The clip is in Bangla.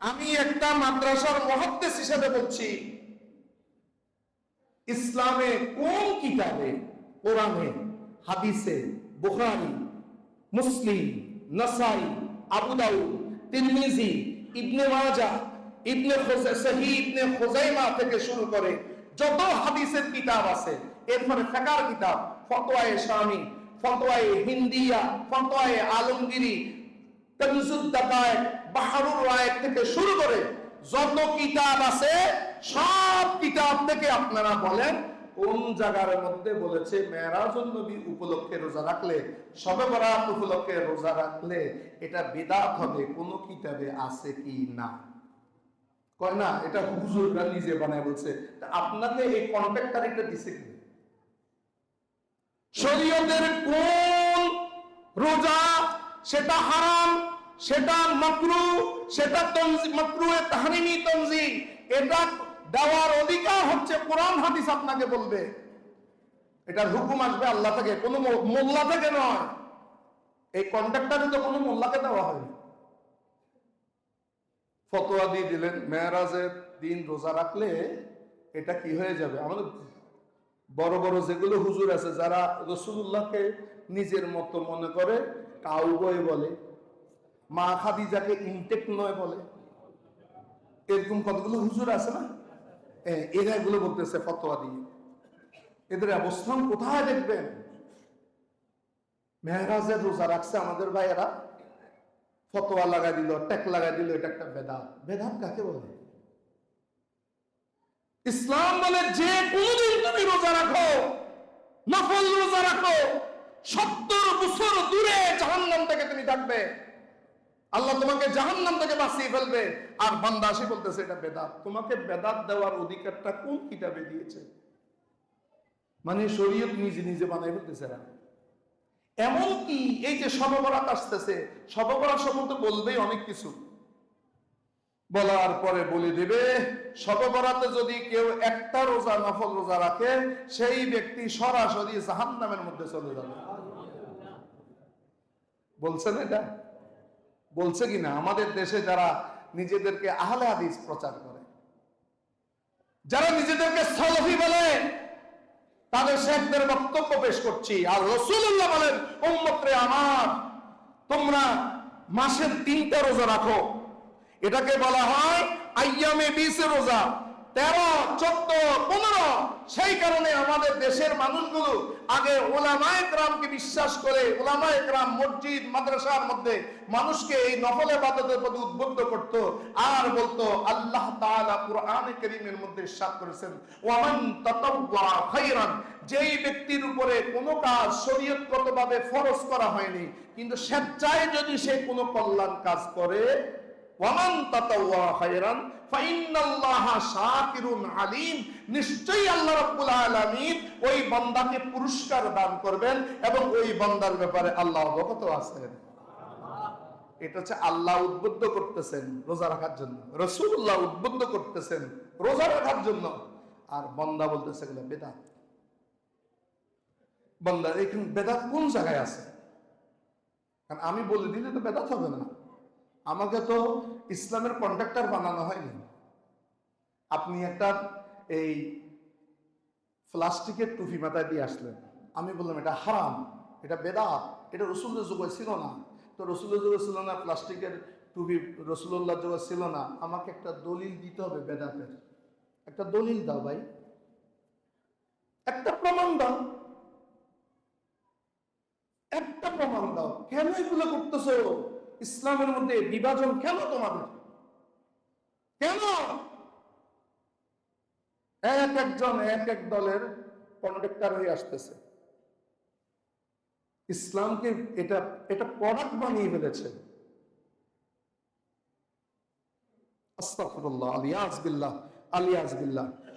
আমি একটা মাদ্রাসার মহাদ্দেশ হিসেবে বলছি, ইসলামে কোন কিতাবে, কোরআনে, হাদিসে, বুখারী, মুসলিম, নাসাই, আবু দাউদ, তিরমিজি, ইবনে মাজাহ, ইবনে সহিহ ইবনে খুজাইমা থেকে শুরু করে যত হাদিসের কিতাব আছে, এরপরে ফিকহ কিতাব, ফতোয়ায়ে শামি, ফতোয়ায়ে হিন্দিয়া, ফতোয়ায়ে আলমগিরি বাহারুর রায়েক থেকে শুরু করে যত কিতাব আছে, সব কিতাব থেকে আপনারা বলেন, কোন জায়গার মধ্যে বলেছে নবী উপলক্ষে রোজা রাখলে সবে বরাত উপলক্ষে রোজা রাখলে এটা বিদাত হবে, কোন কিতাবে আছে কি না? কয় না, এটা হুজুররা নিজে বানায় বলছে। আপনাকে এই কন্ট্রাক্টারিটা দিছে কি? শরীয়তের কোন রোজা, সেটা হারাম সেটা মাকরু, সেটা তনজি, মাকরুয়ে তাহরিমি তনজি। এটা দেওয়ার অধিকার হচ্ছে কোরআন হাদিস আপনাকে বলবে। এটার হুকুম আসবে আল্লাহ থেকে, কোনো মোল্লা থেকে নয়। এই কন্ট্রাক্টারে তো কোনো মোল্লাকে দেওয়া হয়নি। ফতোয়া দিয়ে দিলেন, মেয়েরাজের দিন রোজা রাখলে এটা কি হয়ে যাবে? আমাদের বড় বড় যেগুলো হুজুর আছে, যারা রসুল্লাহকে নিজের মতো মনে করে, কাউবয় বলে মা খাদিজাকে ইনটেক নয় বলে। এরকম কতগুলো হুজুর আছে না? এরা এগুলো বলতেছে, ফতোয়া দিয়ে। এদের অবস্থান কোথায় দেখবেন? মেহরাজের রোজা রাখছে আমাদের ভাইয়েরা। ফতোয়া লাগাই দিল ট্যাক লাগাই দিল, এটা একটা বেদাত। বেদাত কাকে বলে? ইসলাম বলে যে কোনদিন তুমি রোজা রাখো, নফল রোজা রাখো, সত্তর বছর দূরে জাহান্নাম থেকে তুমি থাকবে। আল্লাহ তোমাকে জাহান্নাম থেকে বাঁচিয়ে ফেলবে। আর বান্দা আসি বলতেছে, এটা বেদাত। তোমাকে বেদাত দেওয়ার অধিকারটা কোন কিতাবে দিয়েছে? মানে শরীয়ত নিজে নিজে বানাই ফেলতেছে না এমন কি এই যে সববরাত আসতেছে সববরাত সম্বন্ধে বলবেই অনেক কিছু। বলার পরে বলে দেবে সববরাতে যদি কেউ একটা রোজা, নফল রোজা রাখে, সেই ব্যক্তি সরাসরি জাহান্নামের মধ্যে চলে যাবে। বলছেন এটা? বলছে কিনা আমাদের দেশে যারা নিজেদেরকে আহলে হাদিস প্রচার করে, যারা নিজেদেরকে সলফি বলে, তাদের শেখদের বক্তব্য পেশ করছি। আর রসুল্লাহ বলেন, উম্মতরে আমার, তোমরা মাসের তিনটা রোজা রাখো। এটাকে বলা হয় আইয়ামে বিশে রোজা। তেরো, চোদ্দ, পনেরো, সেই কারণে আমাদের দেশের মানুষগুলো আগে ওলামায় গ্রামকে বিশ্বাস করে ওলামায় গ্রাম মসজিদ, মাদ্রাসার মধ্যে মানুষকে এই নফল বাদতের প্রতি উদ্বুদ্ধ করত। আর বলতো, আল্লাহ তাআলা কুরআনে কারীমের মধ্যে ইরশাদ করেছেন, ওয়ামান তাতাওয়া খায়রান। যেই ব্যক্তির উপরে কোনো কাজ শরীয়তগতভাবে ফরজ করা হয়নি, কিন্তু স্বেচ্ছায় যদি সে কোনো কল্যাণ কাজ করে ওয়ামান তাতাওয়া খায়রান শাকিরুন নিশ্চয়ই আল্লাহ রাব্বুল আলামিন ওই বান্দাকে পুরস্কার দান করবেন এবং ওই বান্দার ব্যাপারে আল্লাহ অবগত আছেন। এটা হচ্ছে আল্লাহ উদ্বুদ্ধ করতেছেন রোজা রাখার জন্য। রসুল্লাহ উদ্বুদ্ধ করতেছেন রোজা রাখার জন্য। আর বন্দা বলতেছে এগুলো বেদাত। বন্দা, এখানে বেদাত কোন জায়গায় আছে? কারণ আমি বলে দিলে তো বেদাত হবে না। আমাকে তো ইসলামের কন্ডাক্টর বানানো হয়নি। আপনি একটা এই প্লাস্টিকের টুপি মাথায় দিয়ে আসলেন। আমি বললাম, এটা হারাম, এটা বেদাত, এটা রসুলের যুগে ছিল না। তো রসুলের যুগে ছিল না, প্লাস্টিকের টুপি রসুল্লাহ যুগে ছিল না। আমাকে একটা দলিল দিতে হবে বেদাতের। একটা দলিল দাও ভাই। একটা প্রমাণ দাও। একটা প্রমাণ দাও। কেন এগুলো করতেছো? ইসলামের মধ্যে বিভাজন কেন তোমাদের? কেন? এক একজন এক এক দলের কন্ডাক্টর হয়ে আসতেছে। ইসলামকে এটা এটা প্রোডাক্ট বানিয়ে ফেলেছে। আস্তাগফিরুল্লাহ, আলিয়াজ বিল্লাহ আলিয়াজ বিল্লাহ।